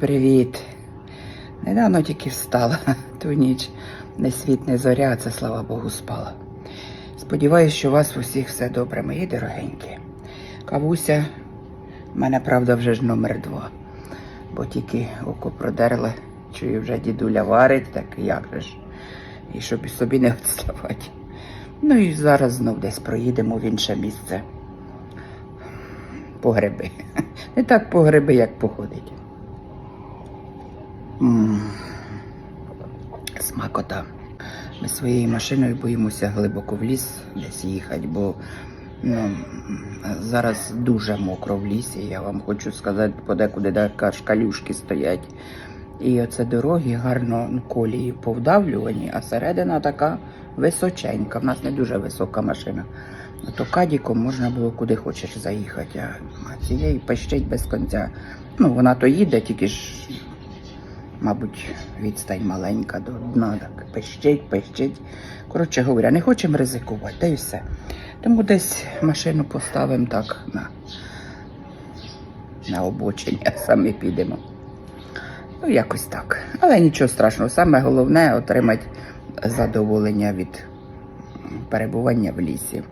Привіт. Недавно тільки встала ту ніч. Не світ, не зоря, це слава Богу спала. Сподіваюсь, що у вас у всіх все добре, мої дорогенькі. Кавуся, в мене правда вже ж номер два. Бо тільки око продерли, чую вже дідуля варить, так як же ж. І щоб собі не відставати. Ну і зараз знов десь проїдемо в інше місце. По гриби. Не так по гриби, як походить. Смакота. Ми своєю машиною боїмося глибоко в ліс десь їхати, бо ну, зараз дуже мокро в лісі. Я вам хочу сказати, подекуди де шкалюшки стоять. І оце дороги гарно колії повдавлювані, а середина така височенька. В нас не дуже висока машина. То кадіком можна було куди хочеш заїхати, а цієї пищить без кінця. Ну, вона то їде, тільки ж мабуть, відстань маленька до дна, так пищить, пищить. Коротше говоря, не хочемо ризикувати, та й все. Тому десь машину поставимо так на, на обочині, а самі підемо. Ну, якось так. Але нічого страшного. Саме головне отримати задоволення від перебування в лісі.